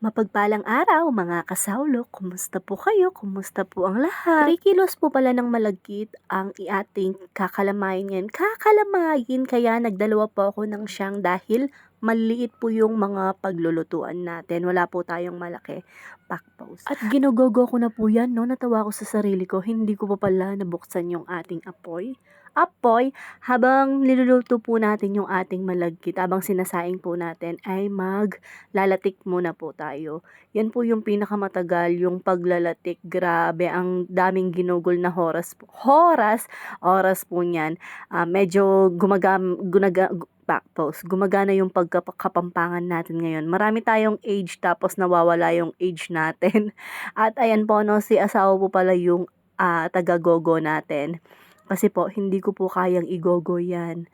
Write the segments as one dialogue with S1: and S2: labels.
S1: Mapagpalang araw mga kasawlo, kumusta po kayo? Kumusta po ang lahat? 3 kilos po pala ng malagkit ang iating kakalamayin ngayon. Kakalamayin kaya nagdalawa po ako ng siyang dahil maliit po yung mga paglulutuan natin. Wala po tayong malaki pack post. At ginugogo ko na po yan, no? Natawa ko sa sarili ko. Hindi ko pa pala nabuksan yung ating apoy. Apoy, habang niluluto po natin yung ating malagkit, habang sinasaing po natin, ay maglalatik muna po tayo. Yan po yung pinakamatagal, yung paglalatik. Grabe, ang daming ginugol na horas. Horas, oras po niyan. Ah, medyo gumagam, gunaga, gu- back post. Gumagana yung pagkapampangan natin ngayon. Marami tayong age tapos nawawala yung age natin. At ayan po no, si asawa po pala yung ah, taga-gogo natin. Kasi po, hindi ko po kayang igogo yan.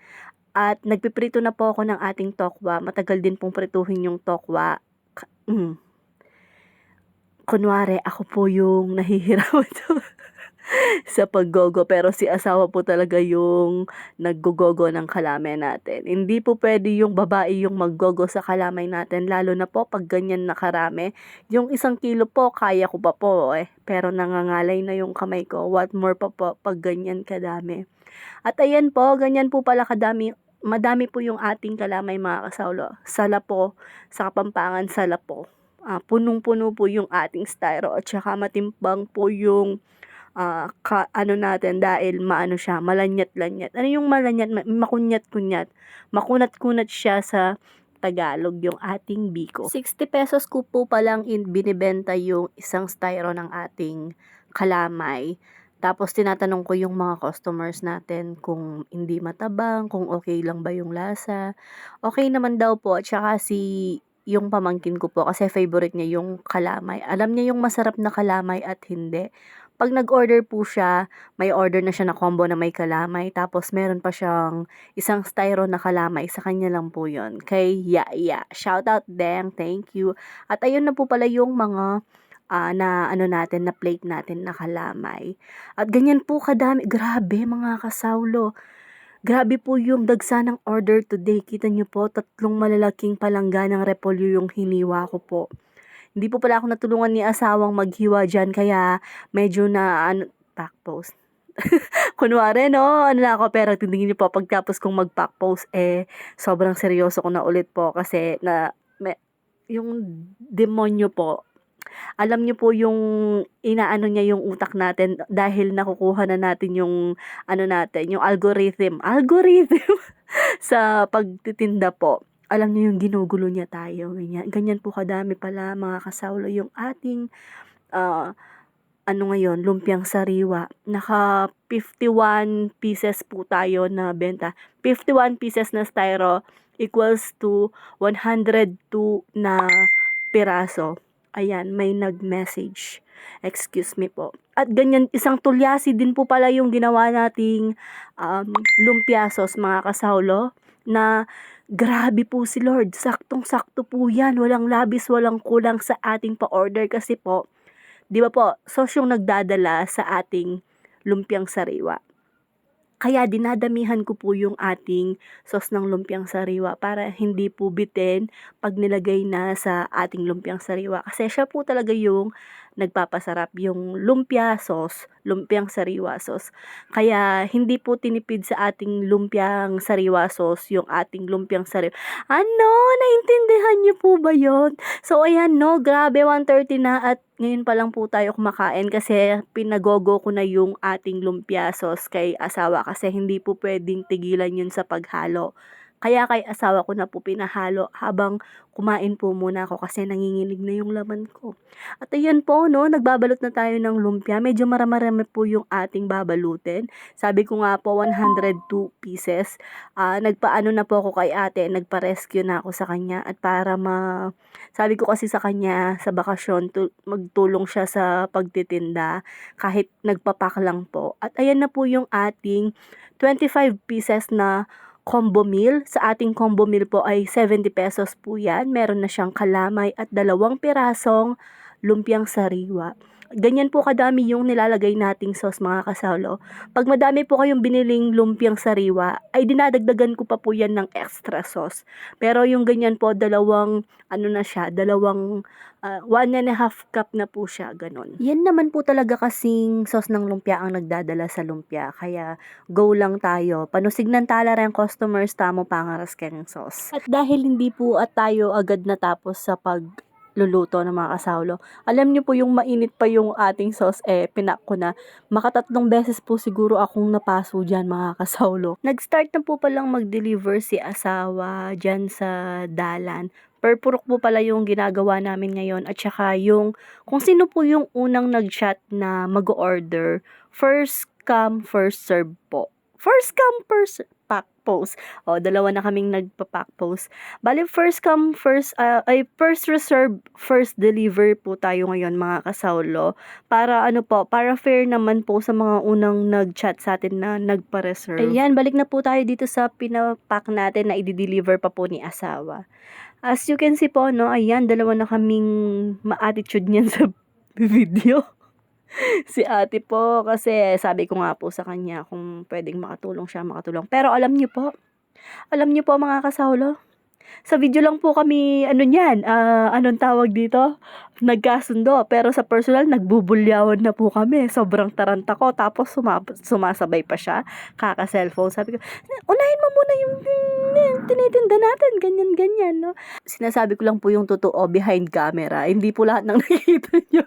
S1: At nagpiprito na po ako ng ating tokwa. Matagal din pong prituhin yung tokwa. Mm. Kunwari, ako po yung nahihirapan sa paggogo. Pero si asawa po talaga yung naggogogo ng kalamay natin. Hindi po pwede yung babae yung maggogo sa kalamay natin. Lalo na po pag ganyan na karami. Yung isang kilo po, kaya ko pa po eh. Pero nangangalay na yung kamay ko. What more pa po pag ganyan kadami. At ayan po, ganyan po pala kadami. Madami po yung ating kalamay mga kasawlo. Sala po, sa Kapampangan sala po. Ah, punong-puno po yung ating styro at saka matimbang po yung ah, ka, ano natin dahil maano siya, malanyat-lanyat. Ano yung malanyat? Ma- Makunyat-kunyat. Makunat-kunat siya sa Tagalog yung ating biko. 60 pesos ko po palang in binibenta yung isang styro ng ating kalamay. Tapos tinatanong ko yung mga customers natin kung hindi matabang, kung okay lang ba yung lasa. Okay naman daw po. At saka si yung pamangkin ko po kasi favorite niya yung kalamay. Alam niya yung masarap na kalamay at hindi. Pag nag-order po siya, may order na siya na combo na may kalamay. Tapos meron pa siyang isang styro na kalamay. Sa kanya lang po yon Kay Yaya. Shout out Deng. Thank you. At ayun na po pala yung mga ah, na ano natin, na plate natin na kalamay. At ganyan po kadami. Grabe mga kasawlo. Grabe po yung dagsa ng order today. Kita niyo po, tatlong malalaking palangga ng repolyo yung hiniwa ko po. Hindi po pala ako natulungan ni asawang maghiwa dyan, kaya medyo na, ano, back post. Kunwari, no, ano na ako, pero tingnan niyo po, pagtapos kong mag-pack post, eh, sobrang seryoso ko na ulit po, kasi na, me, yung demonyo po, alam niyo po yung inaano niya yung utak natin dahil nakukuha na natin yung ano natin, yung algorithm. Algorithm sa pagtitinda po. Alam niyo yung ginugulo niya tayo. Ganyan, ganyan po kadami pala mga kasawlo yung ating ah, ano ngayon, lumpiang sariwa. Naka 51 pieces po tayo na benta. 51 pieces na styro equals to 102 na piraso. Ayan, may nag-message. Excuse me po. At ganyan, isang tulyasi din po pala yung ginawa nating um, lumpia sauce mga kasawlo na grabe po si Lord. Saktong-sakto po yan. Walang labis, walang kulang sa ating pa-order kasi po, di ba po, yung nagdadala sa ating lumpiang sariwa. Kaya dinadamihan ko po yung ating sauce ng lumpiang sariwa para hindi po bitin pag nilagay na sa ating lumpiang sariwa. Kasi siya po talaga yung nagpapasarap yung lumpia sauce, lumpiang sariwa sauce. Kaya hindi po tinipid sa ating lumpiang sariwa sauce yung ating lumpiang sariwa. Ano? Naintindihan niyo po ba yon? So ayan no, grabe 1.30 na at ngayon pa lang po tayo kumakain kasi pinagogo ko na yung ating lumpia sauce kay asawa kasi hindi po pwedeng tigilan yun sa paghalo. Kaya kay asawa ko na po pinahalo habang kumain po muna ako kasi nanginginig na yung laman ko. At ayan po, no, nagbabalot na tayo ng lumpia. Medyo marami po yung ating babalutin. Sabi ko nga po, 102 pieces. Ah, nagpaano na po ako kay ate, nagpa-rescue na ako sa kanya. At para ma... Sabi ko kasi sa kanya, sa bakasyon, tu- magtulong siya sa pagtitinda kahit nagpapak lang po. At ayan na po yung ating 25 pieces na combo meal. Sa ating combo meal po ay 70 pesos po yan. Meron na siyang kalamay at dalawang pirasong lumpiang sariwa. Ganyan po kadami yung nilalagay nating sauce mga kasawlo. Pag madami po kayong biniling lumpiang sariwa, ay dinadagdagan ko pa po yan ng extra sauce. Pero yung ganyan po, dalawang, ano na siya, dalawang, ah, one and a half cup na po siya, ganun. Yan naman po talaga kasing sauce ng lumpia ang nagdadala sa lumpia. Kaya, go lang tayo. Panusignan tala rin customers tamo pangaras kayong sauce. At dahil hindi po at tayo agad natapos sa pag luluto ng mga kasawlo. Alam niyo po yung mainit pa yung ating sauce, eh, pinak ko na. Makatatlong beses po siguro akong napaso dyan mga kasawlo. Nag-start na po palang mag-deliver si asawa dyan sa dalan. Perpurok po pala yung ginagawa namin ngayon at saka yung kung sino po yung unang nag-chat na mag-order, first come, first serve po. First come, first pack post. O, dalawa na kaming nagpa-pack post. Bali, first come, first, ah, ay, first reserve, first deliver po tayo ngayon mga kasawlo. Para ano po, para fair naman po sa mga unang nag-chat sa atin na nagpa-reserve. Ayan, balik na po tayo dito sa pinapack natin na i-deliver pa po ni asawa. As you can see po, no, ayan, dalawa na kaming ma-attitude niyan sa video. si ate po, kasi sabi ko nga po sa kanya kung pwedeng makatulong siya, makatulong. Pero alam niyo po, alam niyo po mga kasawlo, sa video lang po kami, ano niyan, ah, anong tawag dito? Nagkasundo. Pero sa personal, nagbubulyawan na po kami. Sobrang taranta ko. Tapos suma- sumasabay pa siya. Kaka-cellphone. Sabi ko, unahin mo muna yung tinitinda natin. Ganyan, ganyan, no? Sinasabi ko lang po yung totoo behind camera. Hindi po lahat ng nakikita nyo.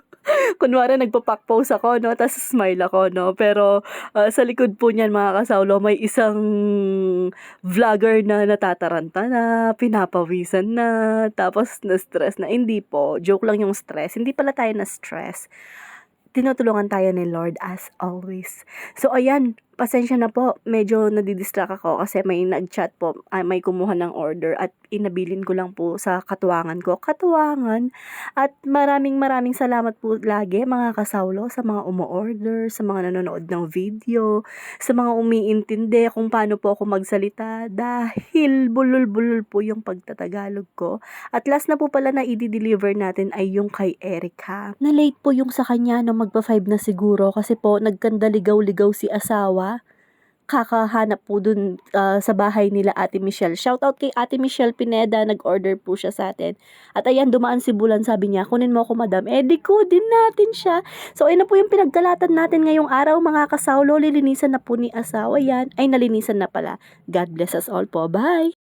S1: Kunwari, nagpa-pack pose ako, no? Tapos smile ako, no? Pero ah, sa likod po niyan, mga kasawlo, may isang vlogger na natataranta na, pinapawisan na, tapos na-stress na. Hindi po, joke lang yung stress. Hindi pala tayo na-stress. Tinutulungan tayo ni Lord as always. So, ayan, pasensya na po. Medyo nadidistract ako kasi may nag-chat po, ay, may kumuha ng order at inabilin ko lang po sa katuwangan ko. Katuwangan. At maraming maraming salamat po lagi mga kasawlo sa mga umu-order, sa mga nanonood ng video, sa mga umiintindi kung paano po ako magsalita dahil bulol-bulol po yung pagtatagalog ko. At last na po pala na i-deliver natin ay yung kay Erica. Na late po yung sa kanya no magpa 5 na siguro kasi po nagkandaligaw-ligaw si asawa. Kakahanap po dun ah, sa bahay nila Ate Michelle. Shout out kay Ate Michelle Pineda, nag-order po siya sa atin. At ayan, dumaan si Bulan, sabi niya, kunin mo ako madam. Eh, di ko din natin siya. So, ayun na po yung pinagkalatan natin ngayong araw, mga kasawlo. Lilinisan na po ni asawa yan. Ay, nalinisan na pala. God bless us all po. Bye!